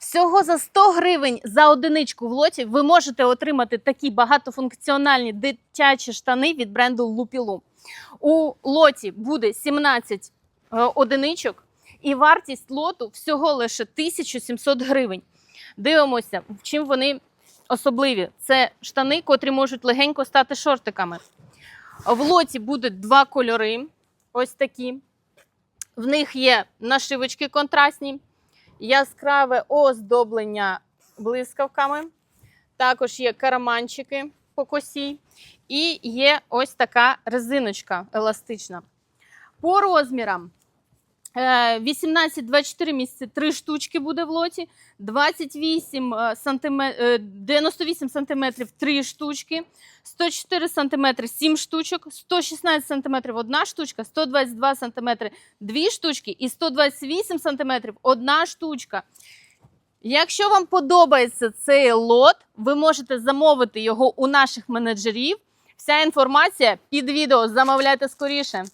Всього за 100 гривень за одиничку в лоті ви можете отримати такі багатофункціональні дитячі штани від бренду Лупілу. У лоті буде 17 е, одиничок, і вартість лоту всього лише 1700 гривень. Дивимося, чим вони особливі. Це штани, котрі можуть легенько стати шортиками. В лоті будуть два кольори. Ось такі. В них є нашивочки контрастні, яскраве оздоблення блискавками. Також є караманчики по косі. І є ось така резиночка еластична. По розмірам 18-24 місяці 3 штучки буде в лоті, 28 е, е, 98 сантиметрів 3 штучки, 104 сантиметри 7 штучок, 116 сантиметрів 1 штучка, 122 сантиметри 2 штучки і 128 сантиметрів 1 штучка. Якщо вам подобається цей лот, ви можете замовити його у наших менеджерів. Вся інформація під відео. Замовляйте скоріше.